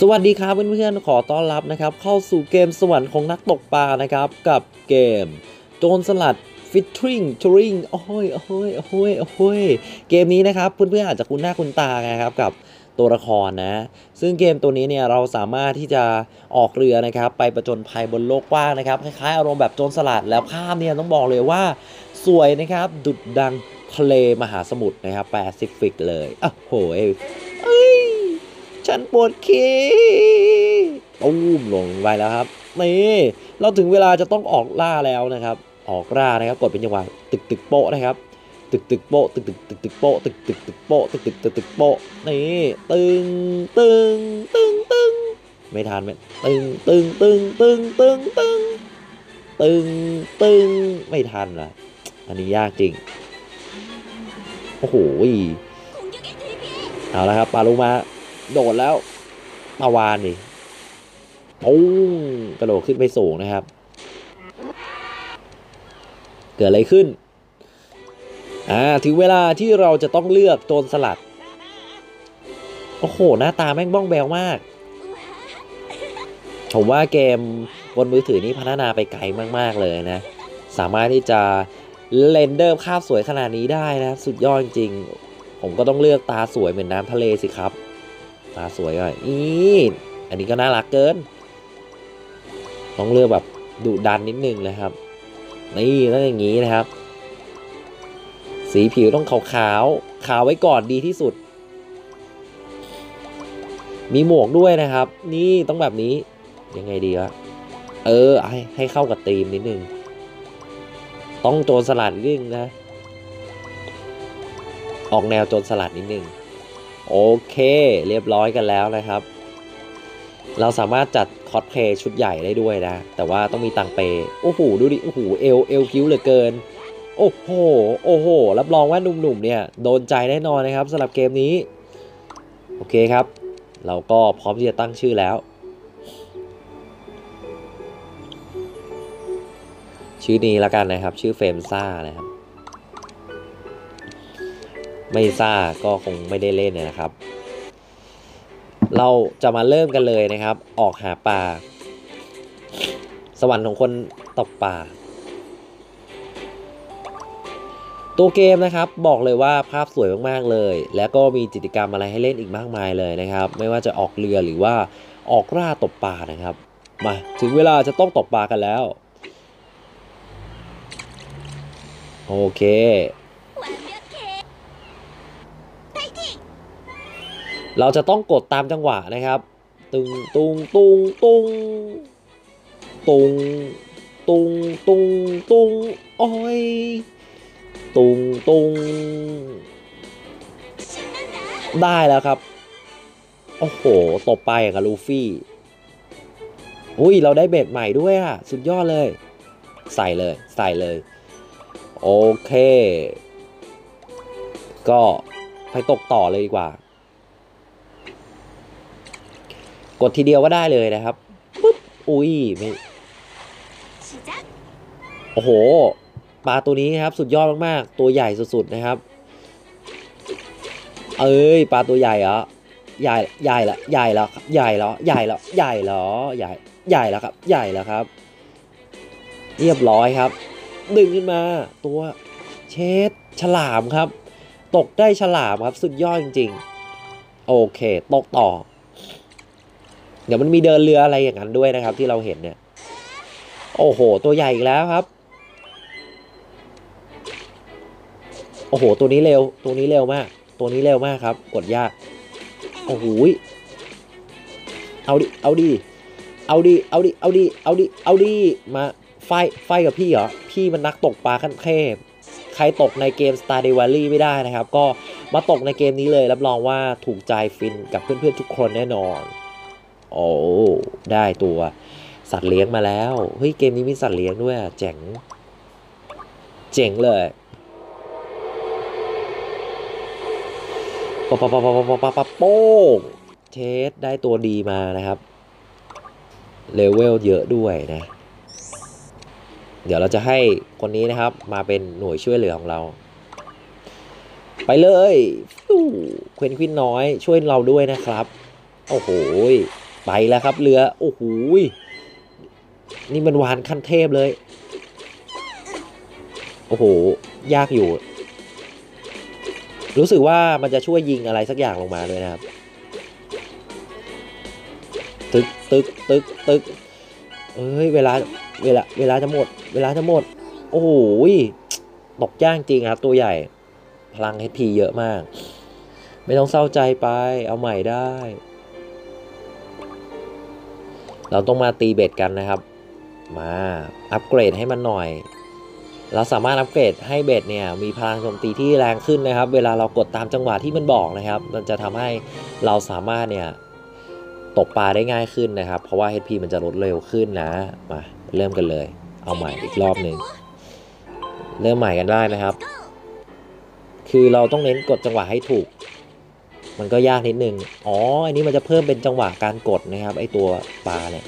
สวัสดีครับเพื่อนๆ ขอต้อนรับนะครับ เข้าสู่เกมสวรรค์ของนักตกปลานะครับ กับเกมโจรสลัดฟิตทริงทริงโอ้ยโอ้ยโอ้ยโอ้ยเกมนี้นะครับเพื่อนๆอาจจะคุ้นหน้าคุ้นตานะครับกับตัวละครนะ ซึ่งเกมตัวนี้เนี่ยเราสามารถที่จะออกเรือนะครับ ไปประจนภัยบนโลกกว้างนะครับคล้ายๆอารมณ์แบบโจรสลัดแล้วภาพเนี่ยต้องบอกเลยว่าสวยนะครับ ดุดดังทะเลมหาสมุทรนะครับแปซิฟิกเลยอ้โหยเอ้ย ฉันปวดขี้ตุ้มลงไปแล้วครับนี่เราถึงเวลาจะต้องออกล่าแล้วนะครับ ออกล่านะครับกดเป็นจังหวะตึกตึกโปะนะครับ ตึกตึกโปะตึกตึกตึกตึกโปะตึกตึกตึกโปะตึกตึกตึกตึกโปะนี่ตึงตึงตึงตึงไม่ทันไหมตึงตึงตึงตึงตึงตึงตึงตึงไม่ทันละอันนี้ยากจริง โอ้โห เอาละครับปลาลงมา โดดแล้วปาวานดิปุ้งกระโดดขึ้นไปสูงนะครับ เกิดอะไรขึ้น อ่า ถึงเวลาที่เราจะต้องเลือกโจรสลัด โอ้โห หน้าตาแม่งบ้องแบวมาก ผมว่าเกมบนมือถือนี้พัฒนาไปไกลมาก ๆ เลยนะ สามารถที่จะเรนเดอร์ภาพสวยขนาดนี้ได้นะ สุดยอดจริง ผมก็ต้องเลือกตาสวยเหมือนน้ำทะเลสิครับ ตาสวยอะอีอันนี้ก็น่ารักเกิน ต้องเลือกแบบดุดันนิดนึงเลยครับ นี่ต้องอย่างนี้นะครับ สีผิวต้องขาวขาวขาวไว้ก่อนดีที่สุด มีหมวกด้วยนะครับ นี่ต้องแบบนี้ ยังไงดีวะ เออ ให้ให้เข้ากับธีมนิดนึง ต้องโจรสลัดนิดนึงนะ ออกแนวโจรสลัดนิดนึง โอเค เรียบร้อยกันแล้วนะครับ เราสามารถจัดคอสเพลย์ชุดใหญ่ได้ด้วยนะ แต่ว่าต้องมีตังเปโอ้โห ดูดิ โอ้โห เอวเอวคิ้วเหลือเกิน โอ้โห โอ้โห รับรองว่าหนุ่มๆ เนี่ย โดนใจแน่นอนนะครับสำหรับเกมนี้ โอเคครับ เราก็พร้อมที่จะตั้งชื่อแล้ว ชื่อนี้แล้วกันนะครับ ชื่อเฟมซ่านะครับ ไม่ซ่าก็คงไม่ได้เล่นนะครับ เราจะมาเริ่มกันเลยนะครับ ออกหาปลาสวรรค์ของคนตกปลาตัวเกมนะครับบอกเลยว่าภาพสวยมากๆเลย แล้วก็มีกิจกรรมอะไรให้เล่นอีกมากมายเลยนะครับ ไม่ว่าจะออกเรือหรือว่าออกล่าตกปลานะครับ มาถึงเวลาจะต้องตกปลากันแล้ว โอเค เราจะต้องกดตามจังหวะนะครับ ตุงตุงตุงตุงตุงตุงตุงตุงโอ้ยตุงตุงได้แล้วครับ โอ้โห ตบไปอย่างกับลูฟี่อุ้ย เราได้เบ็ดใหม่ด้วยอะสุดยอดเลย ใส่เลย ใส่เลย โอเค ก็ ไปตกต่อเลยดีกว่า กดทีเดียวก็ได้เลยนะครับปุ๊บอุ้ยไม่โอ้โหปลาตัวนี้ครับ สุดยอดมากๆ ตัวใหญ่สุดๆนะครับ เอ้ยปลาตัวใหญ่เหรอใหญ่ใหญ่ละใหญ่แล้วใหญ่แล้วใหญ่แล้วใหญ่แล้วใหญ่ใหญ่แล้วครับ ใหญ่แล้วครับ เรียบร้อยครับ ดึงขึ้นมา ตัวเชดฉลามครับ ตกได้ฉลามครับ สุดยอดจริง ๆ โอเค ตกต่อ เดี๋ยวมันมีเดินเรืออะไรอย่างนั้นด้วยนะครับ ที่เราเห็นเนี่ย โอ้โห ตัวใหญ่อีกแล้วครับ โอ้โห ตัวนี้เร็ว ตัวนี้เร็วมาก ตัวนี้เร็วมากครับ กดยาก โอ้โหเอาดิ เอาดิ เอาดิ เอาดิ เอาดิ เอาดิ เอาดิ มาไฟไฟกับพี่เหรอ พี่มันนักตกปลาขั้นเทพ ใครตกในเกม Star d e v a l l y ไม่ได้นะครับ ก็มาตกในเกมนี้เลย รับรองว่าถูกใจฟินกับเพื่อนๆทุกคนแน่นอน โอ้ได้ตัวสัตว์เลี้ยงมาแล้ว เฮ้ย เกมนี้มีสัตว์เลี้ยงด้วยเจ๋ง เจ๋งเลยปะปะปะปะปะปะปะโป้งเทสได้ตัวดีมานะครับ เลเวลเยอะด้วยนะ เดี๋ยวเราจะให้คนนี้นะครับมาเป็นหน่วยช่วยเหลือของเรา ไปเลยฟิวเควนควินน้อยช่วยเราด้วยนะครับ โอ้โหไปแล้วครับเรือ โอ้โหนี่มันวานขั้นเทพเลย โอ้โห ยากอยู่ รู้สึกว่ามันจะช่วยยิงอะไรสักอย่างลงมาด้วยนะครับ ตึกตึกตึกตึกเอ้ย เวลา เวลาเวลาจะหมด เวลาจะหมด โอ้โหยตกย่างจริงครับ ตัวใหญ่ พลัง HP เยอะมาก ไม่ต้องเศร้าใจไป เอาใหม่ได้ เราต้องมาตีเบ็ดกันนะครับ มาอัปเกรดให้มันหน่อย เราสามารถอัปเกรดให้เบ็ดเนี่ยมีพลังโจมตีที่แรงขึ้นนะครับ เวลาเรากดตามจังหวะที่มันบอกนะครับ มันจะทำให้เราสามารถเนี่ยตกปลาได้ง่ายขึ้นนะครับ เพราะว่า HP มันจะลดเร็วขึ้นนะ มา เริ่มกันเลย เอาใหม่อีกรอบหนึ่งเริ่มใหม่กันได้นะครับ คือเราต้องเน้นกดจังหวะให้ถูก มันก็ยากนิดนึงอ๋ออันนี้มันจะเพิ่มเป็นจังหวะการกดนะครับ ไอตัวปลาเนี่ย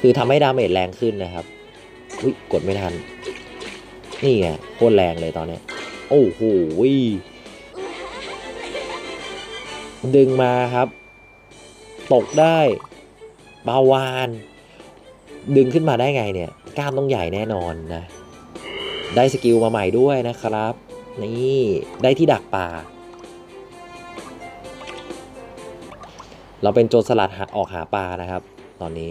คือทำให้ดาเมจแรงขึ้นนะครับอุ้ยกดไม่ทัน นี่ไงโคตรแรงเลยตอนเนี้ยโอ้โหดึงมาครับ ตกได้บาวาน ดึงขึ้นมาได้ไงเนี่ยกล้ามต้องใหญ่แน่นอนนะ ได้สกิลมาใหม่ด้วยนะครับ นี่ได้ที่ดักปลาเราเป็นโจรสลัดออกหาปลานะครับ ตอนนี้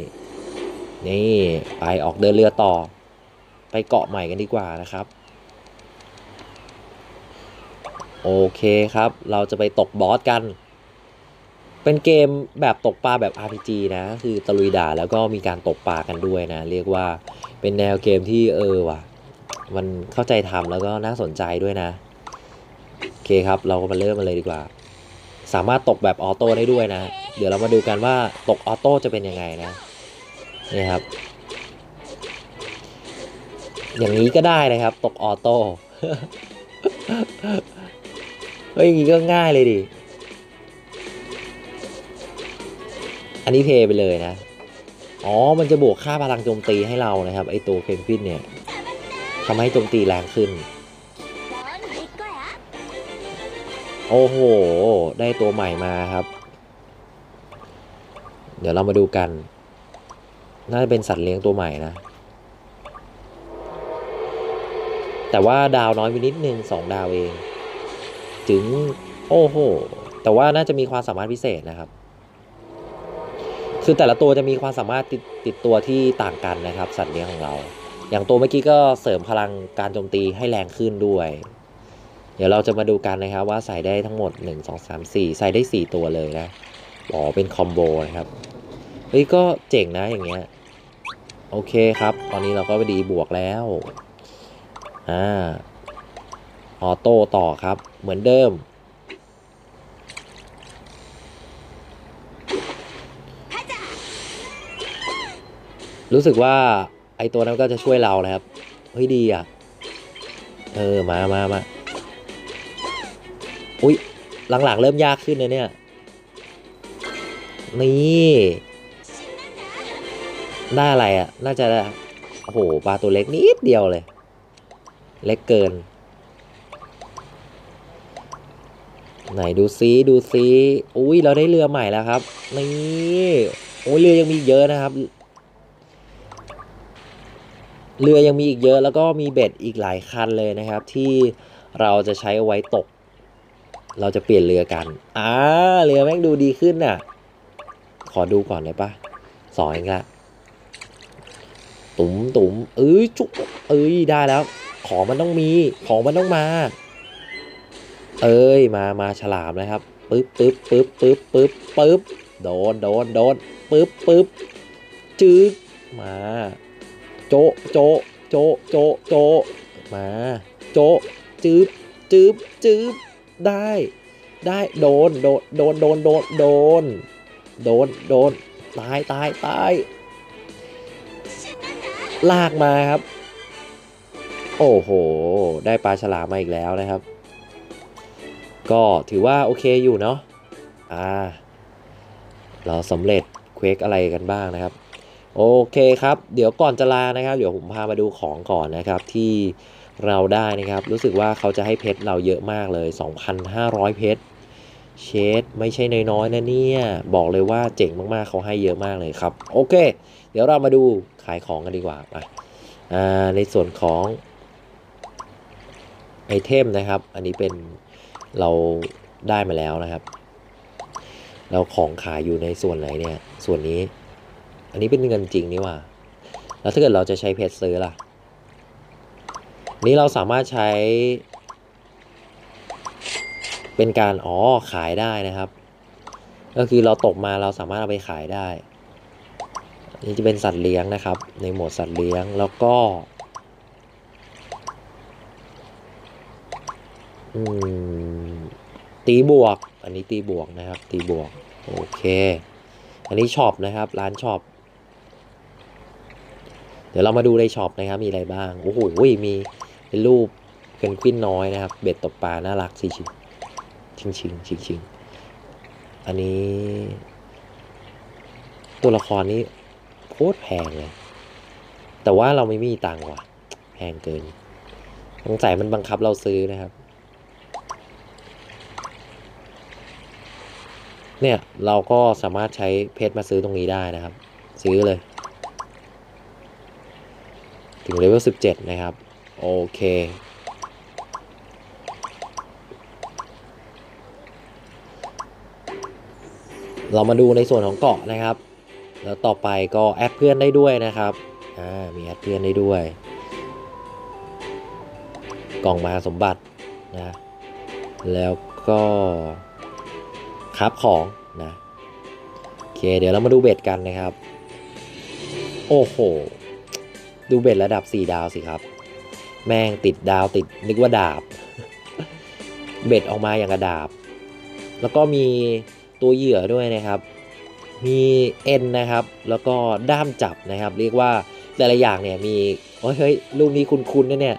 นี่ไปออกเดินเรือต่อ ไปเกาะใหม่กันดีกว่านะครับ โอเคครับ เราจะไปตกบอสกัน เป็นเกมแบบตกปลาแบบ RPG นะคือตะลุยด่าแล้วก็มีการตกปลากันด้วยนะ เรียกว่าเป็นแนวเกมที่เออว่ะ มันเข้าใจทำแล้วก็น่าสนใจด้วยนะ โอเคครับเราก็มาเริ่มมาเลยดีกว่า สามารถตกแบบออโต้ได้ด้วยนะ เดี๋ยวเรามาดูกันว่าตกออโต้จะเป็นยังไงนะนี่ครับ อย่างนี้ก็ได้นะครับ ตกออโต้เฮ้ยอย่างนี้ก็ง่ายเลยดิ อันนี้เพย์ไปเลยนะ อ๋อ มันจะบวกค่าพลังโจมตีให้เรานะครับ ไอตัวเพนกวินเนี่ยทำให้โจมตีแรงขึ้น โอ้โห ได้ตัวใหม่มาครับ เดี๋ยวเรามาดูกัน น่าจะเป็นสัตว์เลี้ยงตัวใหม่นะ แต่ว่าดาวน้อยไปนิดนึงสองดาวเอง ถึง โอ้โห แต่ว่าน่าจะมีความสามารถพิเศษนะครับ คือแต่ละตัวจะมีความสามารถติดติดตัวที่ต่างกันนะครับ สัตว์เลี้ยงของเรา อย่างตัวเมื่อกี้ก็เสริมพลังการโจมตีให้แรงขึ้นด้วย เดี๋ยวเราจะมาดูกันนะครับ ว่าใส่ได้ทั้งหมด 1 2 3 4 ใส่ได้ 4 ตัวเลยนะอ๋อเป็นคอมโบนะครับเฮ้ยก็เจ๋งนะอย่างเงี้ยโอเคครับ ตอนนี้เราก็ไปดีบวกแล้วอ่าออโต้ต่อครับ เหมือนเดิม รู้สึกว่าไอตัวนั้นก็จะช่วยเรานะครับ เฮ้ยดีอะ เออ มามามาอุ้ยหลังๆ เริ่มยากขึ้นนะเนี่ย นี่ ได้อะไรอะ น่าจะ โอ้โห ปลาตัวเล็กนิดเดียวเลย เล็กเกิน ไหนดูซิดูซิ อุ้ยเราได้เรือใหม่แล้วครับ นี่ โอ้ยเรือยังมีเยอะนะครับ เรือยังมีอีกเยอะแล้วก็มีเบ็ดอีกหลายคันเลยนะครับ ที่เราจะใช้เอาไว้ตก เราจะเปลี่ยนเรือกันอ่าเรือแม่งดูดีขึ้นน่ะ ขอดูก่อนเลยปะสองเองละตุ๋มตุ๋มเอ้ยจุ๊เอ้ยได้แล้ว ของมันต้องมีของมันต้องมา เอ้ยมามาฉลามนะครับปึ๊บปึ๊บปึ๊บปึ๊บปึ๊บปึ๊บโดนโดนโดนปึ๊บปึ๊บจึ๊มา โจะโจะโจะโจะโจะมา โจะจึ๊บจึ๊บจึ๊บได้ ได้โดนโดนโดนโดนโดนโดนโดนโดนตายตายตายลากมาครับ โอ้โห ได้ปลาฉลามมาอีกแล้วนะครับ ก็ถือว่าโอเคอยู่เนาะอ่า เราสำเร็จเควกอะไรกันบ้างนะครับ โอเคครับ เดี๋ยวก่อนจะลานะครับ เดี๋ยวผมพามาดูของก่อนนะครับ ที่เราได้นะครับ รู้สึกว่าเขาจะให้เพชรเราเยอะมากเลย 2,500 เพชรเชดไม่ใช่น้อยๆนะเนี่ย บอกเลยว่าเจ๋งมากๆเขาให้เยอะมากเลยครับ โอเค เดี๋ยวเรามาดูขายของกันดีกว่าไปอ่าในส่วนของไอเทมนะครับ อันนี้เป็นเราได้มาแล้วนะครับ เราของขายอยู่ในส่วนไหนเนี่ย ส่วนนี้ อันนี้เป็นเงินจริงนี่ว่า แล้วถ้าเกิดเราจะใช้เพจซื้อล่ะ นี้เราสามารถใช้ เป็นการอ๋อขายได้นะครับ ก็คือเราตกมาเราสามารถเอาไปขายได้ นี่จะเป็นสัตว์เลี้ยงนะครับ ในโหมดสัตว์เลี้ยงแล้วก็ อืมตีบวก อันนี้ตีบวกนะครับ ตีบวก โอเค อันนี้ช็อปนะครับ ร้านช็อป เดี๋ยวเรามาดูในช็อปนะครับมีอะไรบ้างโอ้โหมีเป็นรูปเพนกวินน้อยนะครับเบ็ดตกปลาน่ารักสิชิงชิงชิงชิงชิงอันนี้ ตัวละครนี้โคตรแพงเลยแต่ว่าเราไม่มีตังค์ว่ะแพงเกินสงสัยมันบังคับเราซื้อนะครับ เนี่ยเราก็สามารถใช้เพชรมาซื้อตรงนี้ได้นะครับ ซื้อเลย ถึงเลเวล 17 นะครับ โอเค เรามาดูในส่วนของเกาะนะครับ แล้วต่อไปก็แอดเพื่อนได้ด้วยนะครับ อ่า มีแอดเพื่อนได้ด้วย กล่องมาสมบัตินะ แล้วก็ครับของนะ โอเค เดี๋ยวเรามาดูเบ็ดกันนะครับ โอ้โห ดูเบ็ดระดับ 4 ดาวสิครับ แม่งติดดาวติดนึกว่าดาบ เบ็ดออกมาอย่างกระดาบ แล้วก็มีตัวเหยื่อด้วยนะครับ มีเอ็นนะครับ แล้วก็ด้ามจับนะครับ เรียกว่าแต่ละอย่างเนี่ยมีโอ้ยเฮ้ยลูกนี้คุ้นๆนะเนี่ย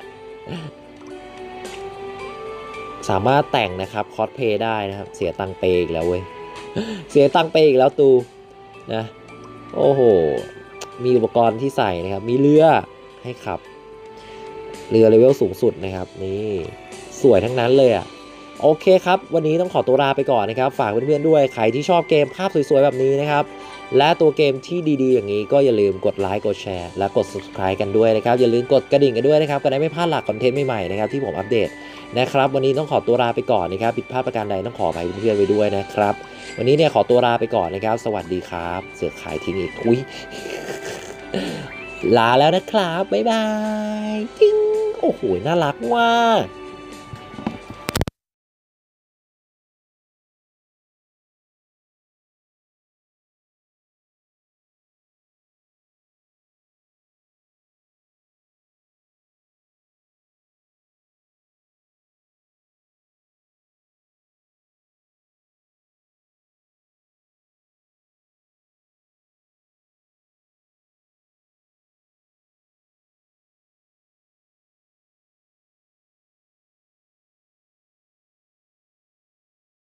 สามารถแต่งนะครับคอสเพย์ได้นะครับ เสียตังเปย์อีกแล้วเว้ย เสียตังเปย์อีกแล้วตูนะ โอ้โห มีอุปกรณ์ที่ใส่นะครับ มีเรือให้ขับ เรือเลเวลสูงสุดนะครับ นี่สวยทั้งนั้นเลยอะ่ะโอเคครับ วันนี้ต้องขอตัวลาไปก่อนนะครับ ฝากเพื่อนๆด้วย ใครที่ชอบเกมภาพสวยๆ แบบนี้นะครับ และตัวเกมที่ดีๆ อย่างนี้ก็อย่าลืมกดไลค์ กดแชร์ และกด subscribe กันด้วยนะครับ อย่าลืมกดกระดิ่งกันด้วยนะครับจะได้ไม่พลาดหลักคอนเทนต์ใหม่ๆ นะครับ ที่ผมอัปเดตนะครับ วันนี้ต้องขอตัวลาไปก่อนนะครับผิดพลาดประการใดต้องขออภัยเพื่อนๆไว้ด้วยนะครับ วันนี้เนี่ยขอตัวลาไปก่อนนะครับ สวัสดีครับ เสือขายทิ้งอีกทุย ลาแล้วนะครับ บ๊ายบายจิ้งโอ้โห น่ารักว่าก